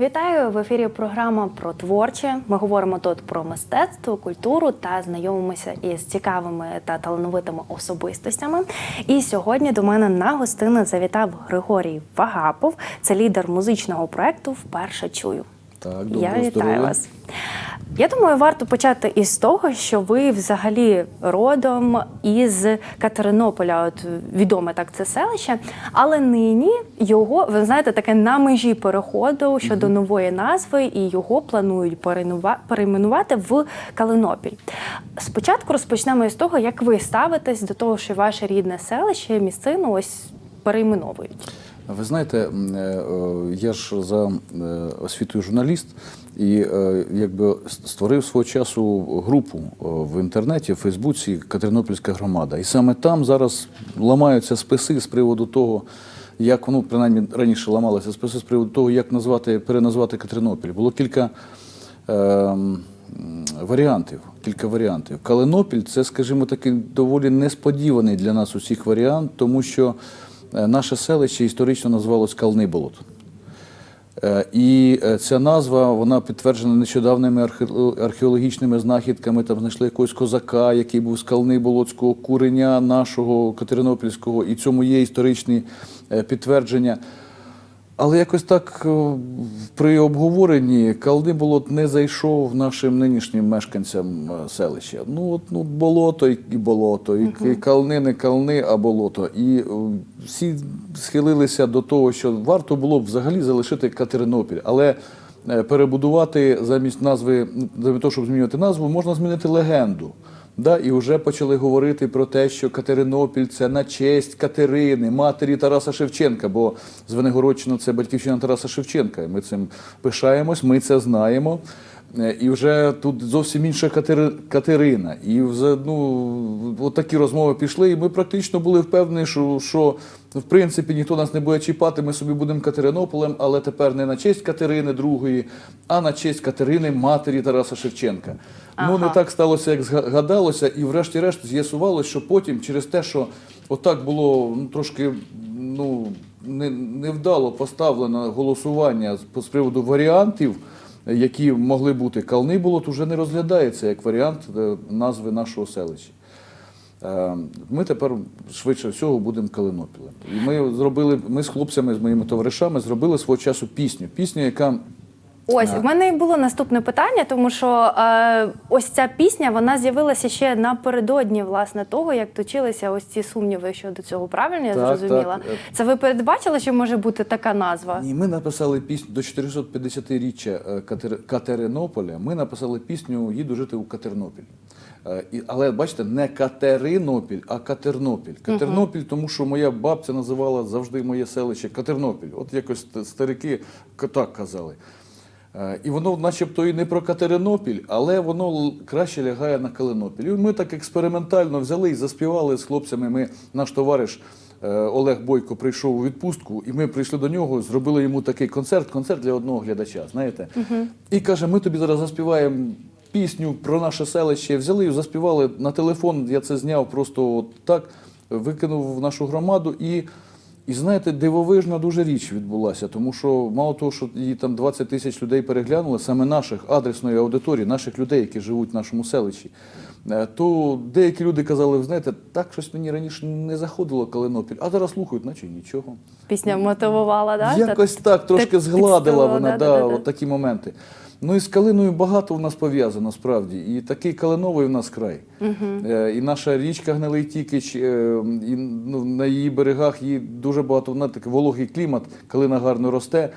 Вітаю в ефірі. Програма про творче. Ми говоримо тут про мистецтво, культуру та знайомимося із цікавими та талановитими особистостями. І сьогодні до мене на гостини завітав Григорій Вагапов. Це лідер музичного проекту Вперше чую. Так, Я вітаю здоров'я. вас. Я думаю, варто почати із того, що ви взагалі родом із Катеринополя, от відоме так це селище, але нині його, ви знаєте, таке на межі переходу щодо нової назви, і його планують перейменува- перейменувати в Калинопіль. Спочатку розпочнемо із того, як ви ставитесь до того, що ваше рідне селище, місцину ось перейменовують. Ви знаєте, е, е, я ж за е, освітою журналіст і е, якби створив свого часу групу е, в інтернеті, в Фейсбуці Катеринопільська громада. І саме там зараз ламаються списи з приводу того, як ну, принаймні раніше ламалися списи з приводу того, як назвати, переназвати Катеринопіль. Було кілька. ем, Варіантів, кілька варіантів. Калинопіль це, скажімо, такий доволі несподіваний для нас усіх варіант, тому що е, наше селище історично називалось Калний Болот. Е, І е, ця назва вона підтверджена нещодавними археологічними знахідками. Там знайшли якогось козака, який був з Кални Болотського куреня нашого Катеринопільського, і цьому є історичні е, підтвердження. Але якось так е, при обговоренні Кални болот не зайшов нашим нинішнім мешканцям е, селища. Ну от ну болото і болото, і, і кални не кални, а болото. І е, всі схилилися до того, що варто було б взагалі залишити Катеринопіль, але перебудувати замість назви, ну, замість того, щоб змінювати назву, можна змінити легенду. Да, і вже почали говорити про те, що Катеринопіль це на честь Катерини, матері Тараса Шевченка, бо Звенигородщина це батьківщина Тараса Шевченка. І ми цим пишаємось, ми це знаємо. Е, І вже тут зовсім інша Катери- Катерина. І вже, ну, от такі розмови пішли, і ми практично були впевнені, що, що в принципі ніхто нас не буде чіпати, ми собі будемо Катеринополем, але тепер не на честь Катерини II, а на честь Катерини, матері Тараса Шевченка. Ну, не так сталося, як згадалося, і врешті-решт з'ясувалося, що потім, через те, що отак було ну, трошки ну, не, невдало поставлено голосування з, з приводу варіантів, які могли бути Калний Болот, уже не розглядається як варіант е, назви нашого селища. Е, Ми тепер швидше всього будемо Калинопілем. І ми зробили, ми з хлопцями, з моїми товаришами зробили свого часу пісню. Пісню, яка Ось в мене і було наступне питання, тому що е, ось ця пісня вона з'явилася ще напередодні власне того, як точилися ось ці сумніви щодо цього. Правильно я Так, зрозуміла? так. Це ви передбачили, що може бути така назва? Ні, ми написали пісню до 450-річчя е, Катер... Катеринополя. Ми написали пісню Їду жити у Катернопіль. Е, Але бачите, не Катеринопіль, а Катернопіль. Катернопіль, тому що моя бабця називала завжди моє селище Катернопіль. От якось старики так казали. Е, І воно, начебто, і не про Катеринопіль, але воно краще лягає на Калинопіль. І ми так експериментально взяли і заспівали з хлопцями. Ми, наш товариш е, Олег Бойко прийшов у відпустку, і ми прийшли до нього, зробили йому такий концерт, концерт для одного глядача, знаєте. І каже: ми тобі зараз заспіваємо пісню про наше селище. Взяли і заспівали на телефон. Я це зняв просто от так, викинув в нашу громаду і. І знаєте, дивовижна дуже річ відбулася, тому що мало того, що її там 20 тисяч людей переглянули, саме наших адресної аудиторії, наших людей, які живуть в нашому селищі, е, то деякі люди казали, знаєте, так щось мені раніше не заходило Калинопіль, а зараз слухають, наче нічого. Пісня мотивувала, да? Якось так, трошки згладила вона, да. от такі моменти. Ну і з калиною багато в нас пов'язано справді. І такий калиновий в нас край. Е, І наша річка Гнилий Тікич, е, і ну, на її берегах її дуже багато, вона такий вологий клімат, калина гарно росте.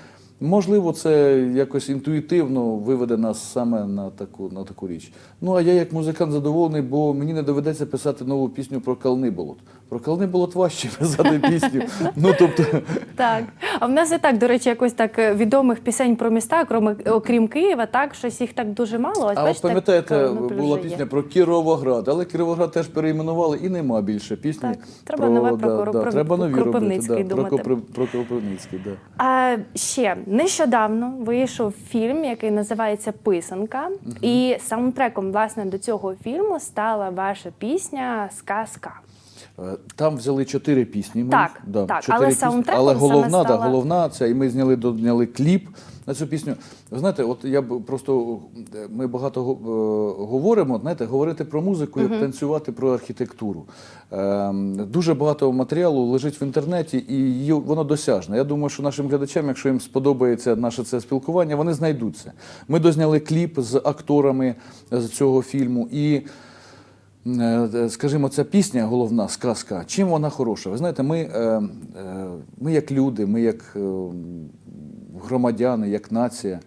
Можливо, це якось інтуїтивно виведе нас саме на таку, на таку річ. Ну а я як музикант задоволений, бо мені не доведеться писати нову пісню про Кални болот. Про Кални болот важче писати пісню. Ну тобто. Так. А в нас і так, до речі, якось так е, відомих пісень про міста, окрім, Києва, так щось їх так дуже мало. А от пам'ятаєте, була пісня про Кіровоград, але Кіровоград теж перейменували і нема більше пісні. Так, треба нове про треба нові Кропивницький робити. Про Кропивницький, да. А ще нещодавно вийшов фільм, який називається Писанка, і саундтреком власне до цього фільму стала ваша пісня Сказка. Е, Там взяли чотири пісні. мої. Так, так, але пісні. саундтреком але саме головна, да, головна ця, і ми зняли додняли кліп на цю пісню. Ви знаєте, от я б просто е, ми багато е, говоримо, знаєте, говорити про музику, як танцювати про архітектуру. Е, дуже багато матеріалу лежить в інтернеті, і її- воно досяжне. Я думаю, що нашим глядачам, якщо їм сподобається наше це спілкування, вони знайдуть це. Ми дозняли кліп з акторами з цього фільму і. Е, Скажімо, ця пісня, головна сказка, чим вона хороша? Ви знаєте, ми, е, е, ми як люди, ми як е, громадяни, як нація,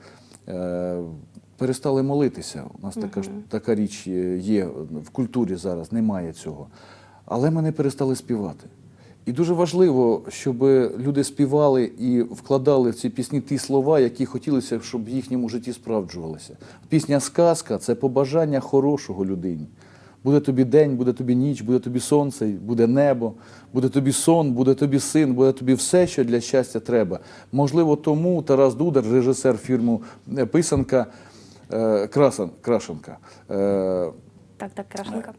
е, перестали молитися. У нас така, ж- така річ є- є в культурі зараз, немає цього. Але ми не перестали співати. І дуже важливо, щоб люди співали і вкладали в ці пісні ті слова, які хотілося, щоб в їхньому житті справджувалися. Пісня Сказка це побажання хорошого людині. Буде тобі день, буде тобі ніч, буде тобі сонце, буде небо, буде тобі сон, буде тобі син, буде тобі все, що для щастя треба. Можливо, тому Тарас Дудар, режисер фільму е, Писанка е, Красан, Крашенка. е, Так, так, Крашенка.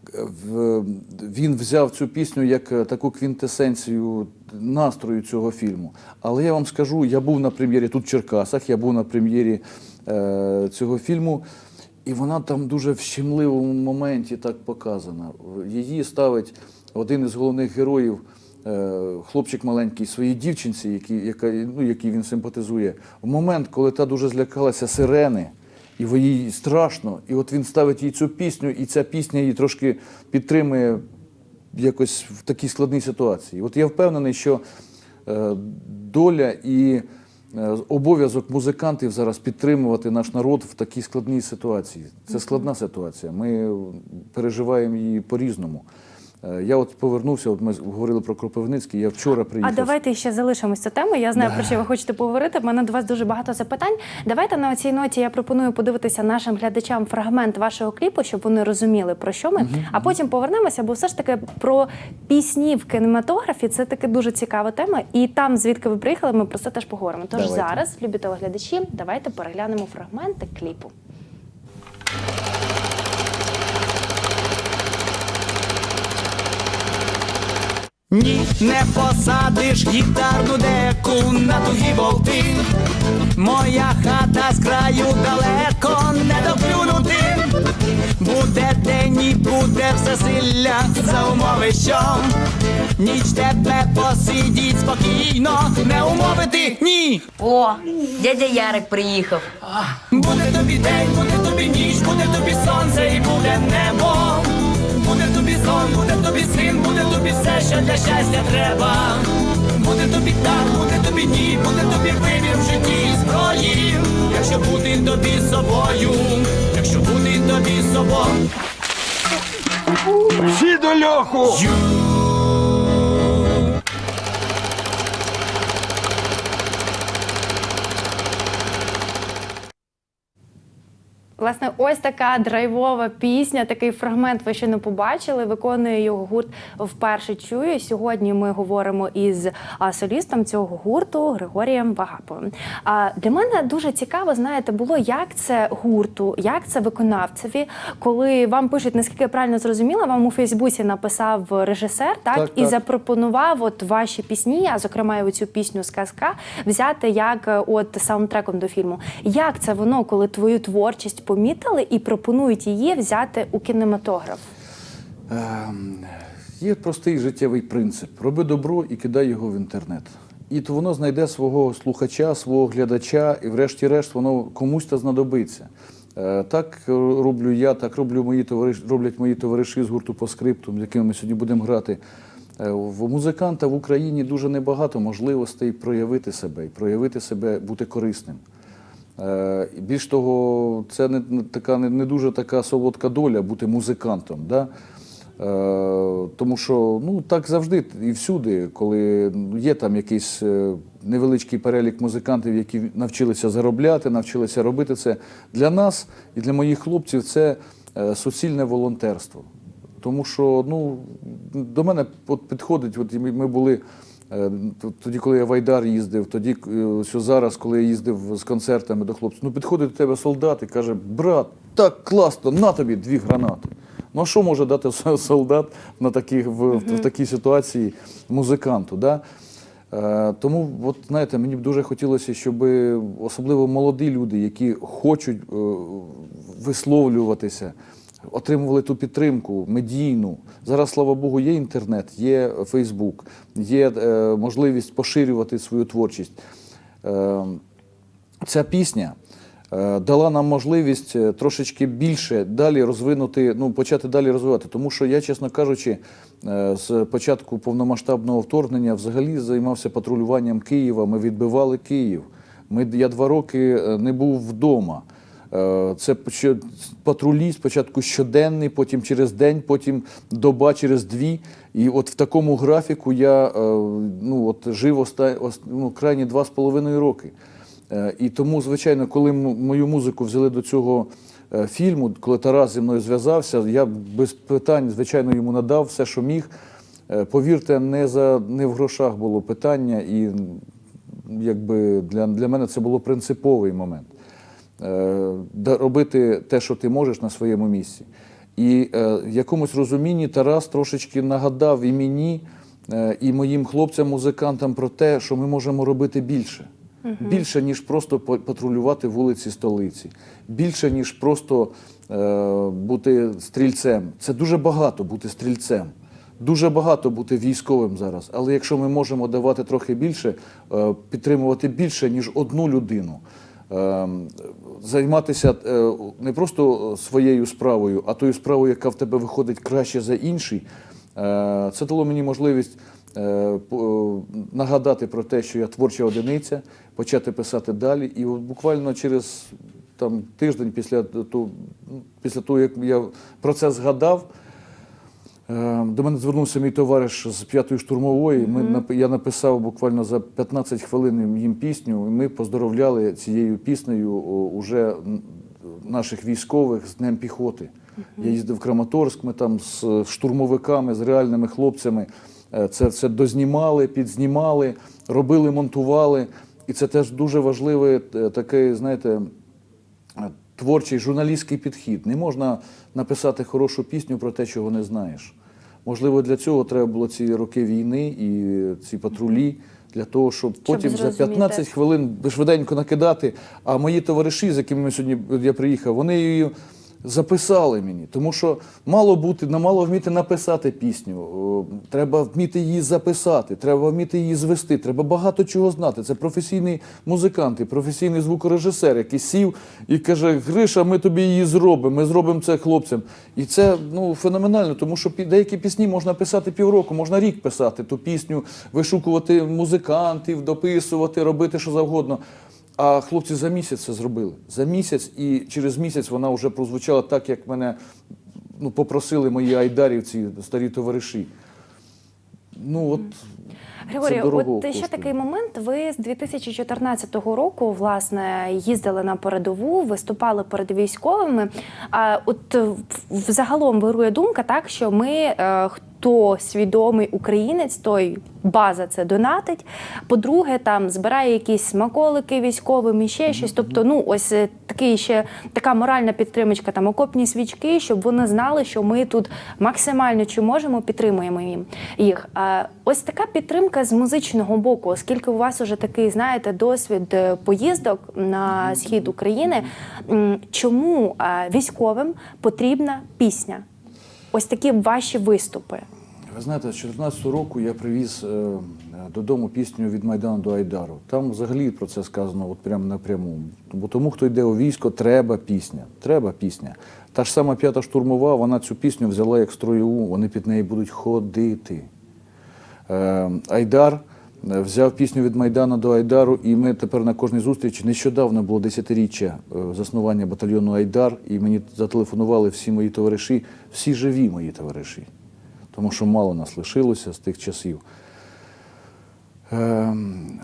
він взяв цю пісню як таку квінтесенцію настрою цього фільму. Але я вам скажу, я був на прем'єрі тут в Черкасах, я був на прем'єрі цього фільму, і вона там дуже в щемливому моменті так показана. Її ставить один із головних героїв. е, Хлопчик маленький своїй дівчинці, який, ну, якій він симпатизує, в момент, коли та дуже злякалася сирени, і їй страшно. І от він ставить їй цю пісню, і ця пісня її трошки підтримує якось в такій складній ситуації. От я впевнений, що е, доля і обов'язок музикантів зараз підтримувати наш народ в такій складній ситуації. Це складна ситуація. Ми переживаємо її по-різному. Е, Я от повернувся, от ми говорили про Кропивницький, я вчора приїхав. А давайте ще залишимось цю тему. Я знаю, про що ви хочете поговорити. У мене до вас дуже багато запитань. Давайте на цій ноті я пропоную подивитися нашим глядачам фрагмент вашого кліпу, щоб вони розуміли, про що ми. А потім повернемося, бо все ж таки про пісні в кінематографі це таки дуже цікава тема. І там, звідки ви приїхали, ми про це теж поговоримо. Тож Давайте. зараз, любі телеглядачі, давайте переглянемо фрагменти кліпу. Ні, не посадиш гітарну деку на тугі болти. Моя хата з краю далеко не доплюнути. Буде день і буде все всесилля за умови, що ніч тебе посидіть спокійно, не умовити ні. О, дядя Ярик приїхав. Буде тобі день, буде тобі ніч, буде тобі сонце і буде небо. Буде тобі син, буде тобі все, що для щастя треба. Буде тобі так, буде тобі ні, буде тобі вибір в житті і зброї. Якщо бути тобі собою, якщо бути тобі собою. Всі до льоху! Власне, ось така драйвова пісня, такий фрагмент ви ще не побачили. Виконує його гурт вперше чую. Сьогодні ми говоримо із солістом цього гурту Григорієм Вагаповим. А для мене дуже цікаво, знаєте, було як це гурту, як це виконавцеві, коли вам пишуть, наскільки я правильно зрозуміла, вам у Фейсбуці написав режисер, так, Так, і так. запропонував от ваші пісні, а зокрема і цю пісню Сказка взяти як е, от саундтреком до фільму. Як це воно, коли твою творчість помітили і пропонують її взяти у кінематограф? Ем, Є простий життєвий принцип: роби добро і кидай його в інтернет. І то воно знайде свого слухача, свого глядача, і врешті-решт воно комусь та знадобиться. Е, Так роблю я, так роблю мої товариші, роблять мої товариші з гурту по скрипту, з якими ми сьогодні будемо грати. Е, В музиканта в Україні дуже небагато можливостей проявити себе і проявити себе, бути корисним. Е, Більш того, це не, така не, дуже така солодка доля бути музикантом. Да? Е, тому що ну, так завжди і всюди, коли є там якийсь е, невеличкий перелік музикантів, які навчилися заробляти, навчилися робити це. Для нас і для моїх хлопців це суцільне волонтерство. Тому що ну, до мене підходить, от ми були тоді, коли я в Айдар їздив, тоді е, ось зараз, коли я їздив з концертами до хлопців, ну підходить до тебе солдат і каже: брат, так класно, на тобі дві гранати. Ну а що може дати солдат на таких, в, в такій ситуації музиканту? Да? Е, Тому, от знаєте, мені б дуже хотілося, щоб особливо молоді люди, які хочуть е, висловлюватися, отримували ту підтримку медійну. Зараз, слава Богу, є інтернет, є Фейсбук, є е, можливість поширювати свою творчість. Е, Ця пісня е, дала нам можливість е, трошечки більше далі розвинути, ну почати далі розвивати. Тому що я, чесно кажучи, е, з початку повномасштабного вторгнення взагалі займався патрулюванням Києва. Ми відбивали Київ. Ми, я два роки не був вдома. Е, Це патрулі спочатку щоденний, потім через день, потім доба через дві. І от в такому графіку я е, ну, от жив оста... ну, крайні два з половиною роки. Е, І тому, звичайно, коли мою музику взяли до цього фільму, коли Тарас зі мною зв'язався, я без питань, звичайно, йому надав все, що міг. Повірте, не, за, не в грошах було питання, і якби для, для мене це було принциповий момент. Е, робити те, що ти можеш на своєму місці. І е, в якомусь розумінні Тарас трошечки нагадав і мені, е, і моїм хлопцям-музикантам про те, що ми можемо робити більше. Більше, ніж просто па- патрулювати вулиці столиці, більше, ніж просто е, бути стрільцем. Це дуже багато бути стрільцем. Дуже багато бути військовим зараз. Але якщо ми можемо давати трохи більше, е, підтримувати більше, ніж одну людину, е, займатися е, не просто своєю справою, а тою справою, яка в тебе виходить краще за інший, е, це дало мені можливість е, нагадати про те, що я творча одиниця, почати писати далі. І от буквально через тиждень після того, як я про це згадав. Е, До мене звернувся мій товариш з п'ятої штурмової. Ми я написав буквально за 15 хвилин їм пісню, і ми поздоровляли цією піснею уже наших військових з Днем піхоти. Я їздив в Краматорськ, ми там з штурмовиками, з реальними хлопцями. е, Це все дознімали, підзнімали, робили, монтували. І це теж дуже важливий е, такий, знаєте, творчий журналістський підхід. Не можна написати хорошу пісню про те, чого не знаєш. Можливо, для цього треба було ці роки війни і ці патрулі. Для того, щоб потім за зрозуміти. 15 хвилин швиденько накидати. А мої товариші, з якими сьогодні я приїхав, вони її записали мені. Тому що мало бути, мало вміти написати пісню. Треба вміти її записати, треба вміти її звести, треба багато чого знати. Це професійний музикант і професійний звукорежисер, який сів і каже: Гриша, ми тобі її зробимо, ми зробимо це хлопцям. І це ну, феноменально, тому що деякі пісні можна писати півроку, можна рік писати ту пісню, вишукувати музикантів, дописувати, робити що завгодно. А хлопці за місяць це зробили. За місяць, і через місяць вона вже прозвучала так, як мене ну, попросили мої айдарівці, старі товариші. Ну от Григорій, от ще такий момент. Ви з 2014 року власне їздили на передову, виступали перед військовими. А от взагалом вирує думка, так що ми, е, хто свідомий українець, той база це донатить. По-друге, там збирає якісь смаколики військовим і ще щось. Тобто, ну ось е, такий ще така моральна підтримочка, там окопні свічки, щоб вони знали, що ми тут максимально чи можемо підтримуємо їм їх. А ось така підтримка з музичного боку, оскільки у вас уже такий, знаєте, досвід е, поїздок на схід України. Чому військовим потрібна пісня? Ось такі ваші виступи. Ви знаєте, з 14 року я привіз е, додому пісню від Майдану до Айдару. Там взагалі про це сказано от прямо напряму. Бо тому, хто йде у військо, треба пісня. Треба пісня. Та ж сама п'ята штурмова, вона цю пісню взяла як строєву, вони під неї будуть ходити. Е, Айдар взяв пісню від Майдану до Айдару, і ми тепер на кожній зустрічі нещодавно було десятиріччя е, заснування батальйону Айдар, і мені зателефонували всі мої товариші, всі живі мої товариші, тому що мало нас лишилося з тих часів. Ем,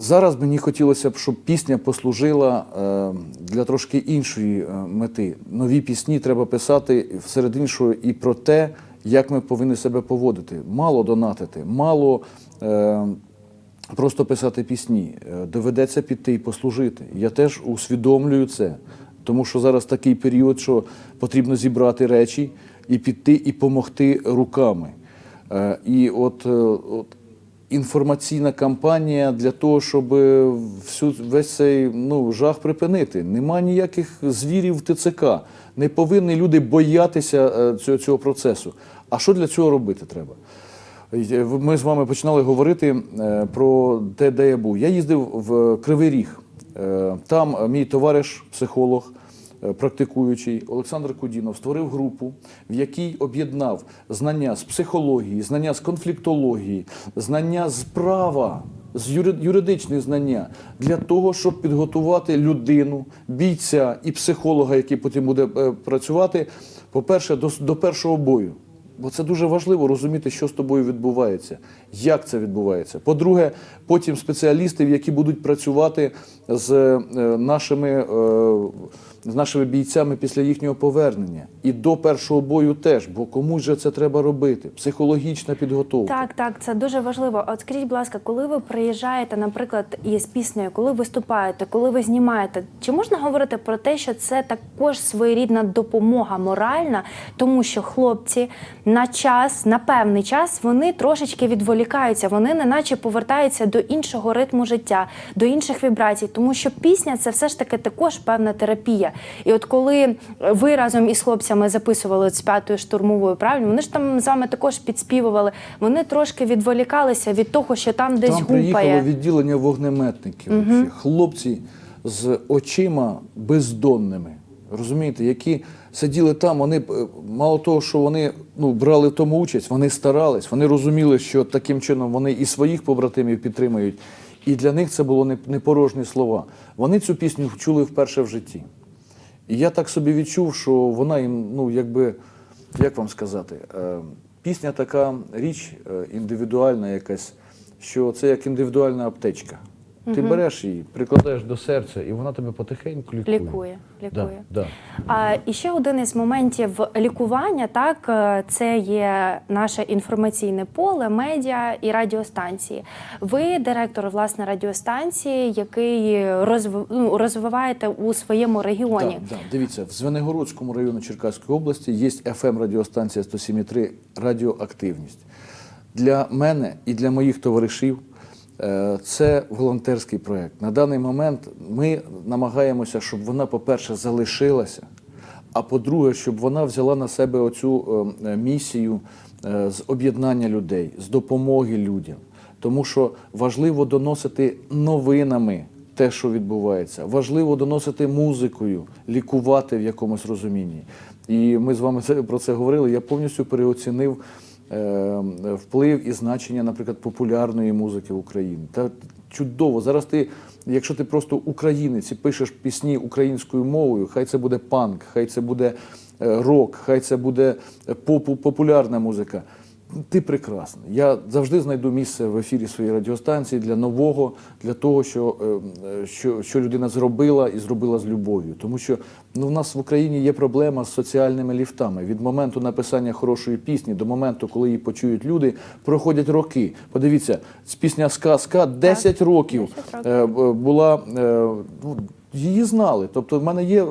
Зараз мені хотілося б, щоб пісня послужила е, для трошки іншої е, мети. Нові пісні треба писати серед іншого і про те, як ми повинні себе поводити. Мало донатити, мало е, просто писати пісні. Е, доведеться піти і послужити. Я теж усвідомлюю це. Тому що зараз такий період, що потрібно зібрати речі і піти і допомогти руками. Е, І от, е, от інформаційна кампанія для того, щоб всю, весь цей ну, жах припинити. Нема ніяких звірів в ТЦК. Не повинні люди боятися е, цього, цього процесу. А що для цього робити треба? Е, Ми з вами починали говорити е, про те, де я був. Я їздив в Кривий Ріг. Е, Там е, мій товариш, психолог, е, практикуючий Олександр Кудінов створив групу, в якій об'єднав знання з психології, знання з конфліктології, знання з права, з юри- юридичні знання для того, щоб підготувати людину, бійця і психолога, який потім буде е, працювати, по-перше, до, до першого бою. Бо це дуже важливо розуміти, що з тобою відбувається, як це відбувається. По-друге, потім спеціалістів, які будуть працювати з е, нашими, е, з нашими бійцями після їхнього повернення. І до першого бою теж, бо комусь же це треба робити. Психологічна підготовка. Так, так, це дуже важливо. От скажіть, будь ласка, коли ви приїжджаєте, наприклад, із піснею, коли виступаєте, коли ви знімаєте, чи можна говорити про те, що це також своєрідна допомога моральна, тому що хлопці на час, на певний час, вони трошечки відволікаються, вони неначе повертаються до іншого ритму життя, до інших вібрацій, тому що пісня це все ж таки також певна терапія. І от коли ви разом із хлопцями записували з п'ятою штурмовою, правильно, вони ж там з вами також підспівували. Вони трошки відволікалися від того, що там десь Там приїхало відділення вогнеметників. вообще. Хлопці з очима бездонними. Розумієте, які сиділи там, вони е, мало того, що вони ну, брали тому участь, вони старались, вони розуміли, що таким чином вони і своїх побратимів підтримують. І для них це було не порожні слова. Вони цю пісню чули вперше в житті. І я так собі відчув, що вона їм, ну якби, як вам сказати, е, пісня така річ е, індивідуальна якась, що це як індивідуальна аптечка. Ти береш її, прикладаєш до серця, і вона тебе потихеньку лікує. Лікує, лікує. Да, да. А і ще один із моментів лікування, так е, це є наше інформаційне поле, медіа і радіостанції. Ви директор власне радіостанції, який розв... ну, розвиваєте у своєму регіоні. Да, да. Дивіться, в Звенигородському районі Черкаської області є fm радіостанція 107.3 радіоактивність. Для мене і для моїх товаришів це волонтерський проєкт. На даний момент ми намагаємося, щоб вона, по-перше, залишилася, а по-друге, щоб вона взяла на себе оцю е, е, місію е, з об'єднання людей, з допомоги людям. Тому що важливо доносити новинами те, що відбувається. Важливо доносити музикою, лікувати в якомусь розумінні. І ми з вами про це говорили. Я повністю переоцінив е, вплив і значення, наприклад, популярної музики в Україні. Та чудово. Зараз ти, якщо ти просто українець і пишеш пісні українською мовою, хай це буде панк, хай це буде е, рок, хай це буде поп попу- популярна музика. Ти прекрасний. Я завжди знайду місце в ефірі своєї радіостанції для нового, для того, що, е, е, що, що людина зробила і зробила з любов'ю. Тому що ну, в нас в Україні є проблема з соціальними ліфтами. Від моменту написання хорошої пісні до моменту, коли її почують люди, проходять роки. Подивіться, пісня Сказка 10 років 10 років. е, була. е, ну, Її знали. Тобто, в мене є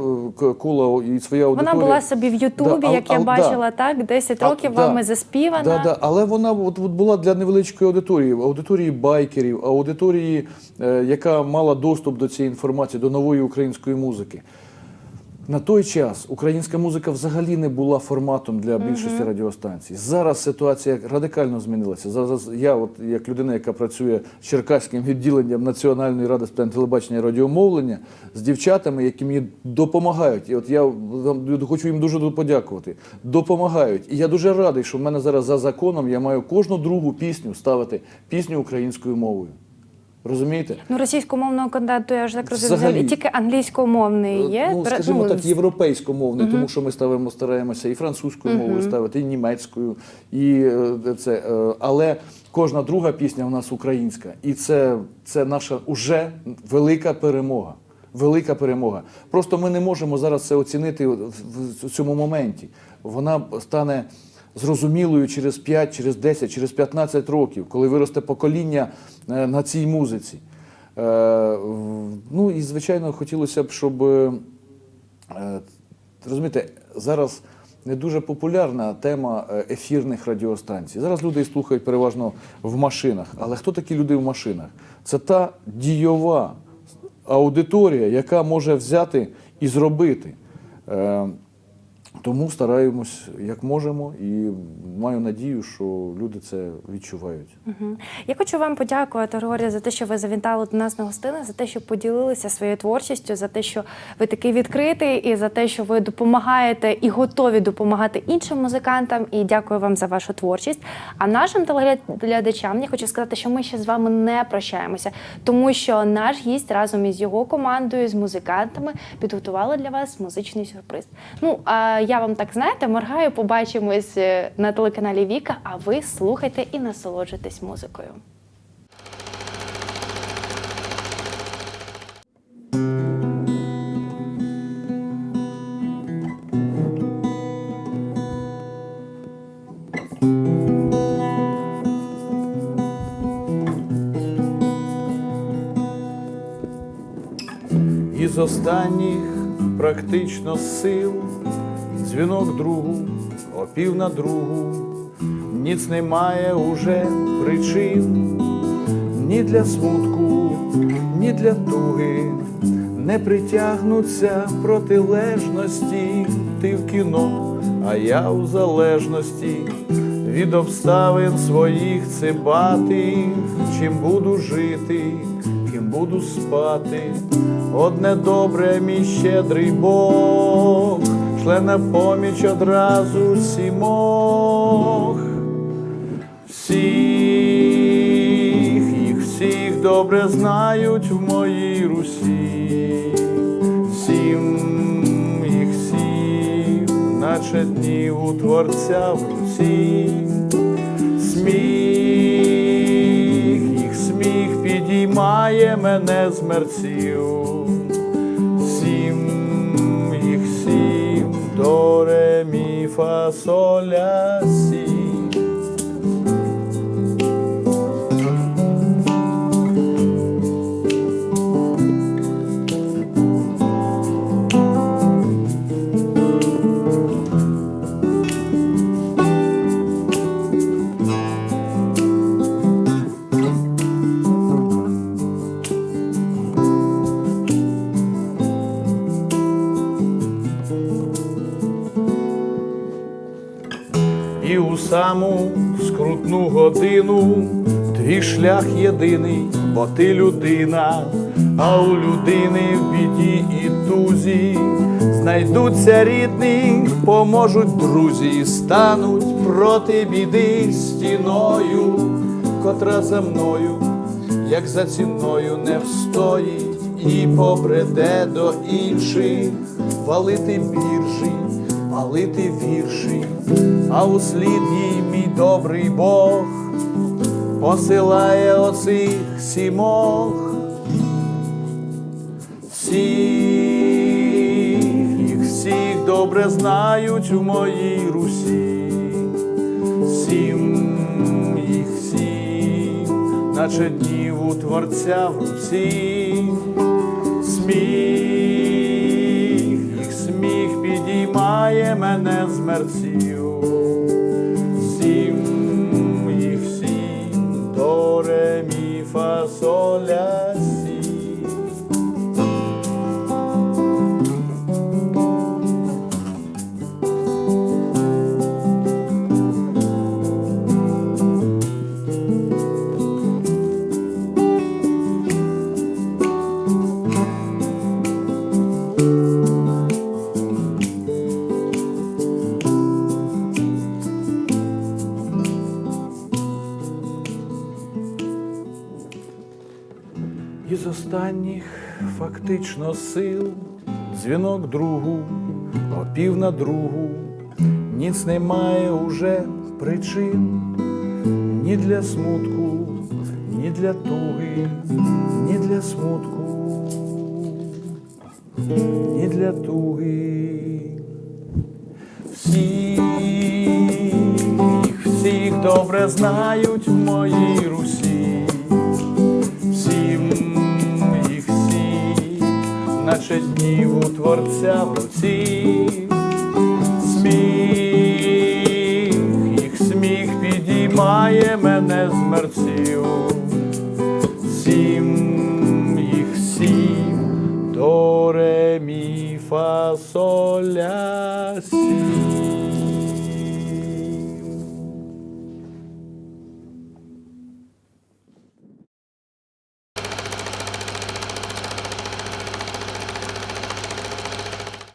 кола і своя аудиторія. Вона була собі в Ютубі, Да, а- як я а- бачила, да. так 10 А, років да. вами заспівана. Да, да. Але вона от, от була для невеличкої аудиторії, аудиторії байкерів, аудиторії, е, яка мала доступ до цієї інформації, до нової української музики. На той час українська музика взагалі не була форматом для більшості радіостанцій. Зараз ситуація радикально змінилася. Зараз я, от як людина, яка працює з черкаським відділенням Національної ради з питань телебачення і радіомовлення, з дівчатами, які мені допомагають. І от я хочу їм дуже подякувати. Допомагають. І я дуже радий, що в мене зараз за законом я маю кожну другу пісню ставити пісню українською мовою. Розумієте? Ну, російськомовного контенту, я ж так розумію, Взагалі. тільки англійськомовний є. Ну, скажімо ну, так, європейськомовний, тому що ми ставимо, стараємося і французькою мовою ставити, і німецькою, і е, це. е, Але кожна друга пісня у нас українська. І це, це наша уже велика перемога. Велика перемога. Просто ми не можемо зараз це оцінити в цьому моменті. Вона стане зрозумілою через 5, через 10, через 15 років, коли виросте покоління е, на цій музиці. Е, Ну і звичайно, хотілося б, щоб, е, Розумієте, зараз не дуже популярна тема ефірних радіостанцій. Зараз люди слухають переважно в машинах. Але хто такі люди в машинах? Це та дійова аудиторія, яка може взяти і зробити. Тому стараємось як можемо, і маю надію, що люди це відчувають. Мгм. Я хочу вам подякувати, Григорій, за те, що ви завітали до нас на гостини, за те, що поділилися своєю творчістю, за те, що ви такий відкритий, і за те, що ви допомагаєте і готові допомагати іншим музикантам. І дякую вам за вашу творчість. А нашим телеглядачам я хочу сказати, що ми ще з вами не прощаємося, тому що наш гість разом із його командою, з музикантами, підготували для вас музичний сюрприз. Ну а я вам так знаєте, моргаю, побачимось е, на телеканалі Віка. А ви слухайте і насолоджуйтесь музикою. Із останніх практично сил дзвінок другу, опів на другу, ніц немає уже причин, ні для смутку, ні для туги, не притягнуться протилежності, ти в кіно, а я у залежності від обставин своїх цибатих, чим буду жити, ким буду спати. Одне добре, мій щедрий Бог, шле на поміч одразу сімох. Всіх їх всіх добре знають в моїй Русі, всім їх всіх, наче днів у Творця в руці, сміх їх сміх підіймає мене з мерців, всім до ре мі фа соль ля саму скрутну годину. Твій шлях єдиний, бо ти людина, а у людини в біді і тузі. Знайдуться рідні, поможуть друзі, стануть проти біди стіною, котра за мною, як за ціною не встоїть і побреде до інших, валити біржі палити вірші, а у слід їй мій добрий Бог посилає оцих сімох. Всіх їх всіх добре знають в моїй Русі, всім їх всім, наче днів у Творця в руці, підіймає мене з мерців, сім їх сім, до ре мі фактично сил дзвінок другу, опів на другу, ніц немає уже причин, ні для смутку, ні для туги, ні для смутку, ні для туги. Всіх, всіх добре знають в моїй їх днів у творця в руці. Сміх, їх сміх підіймає мене з мерців. Сім, їх сім, до ре, мі.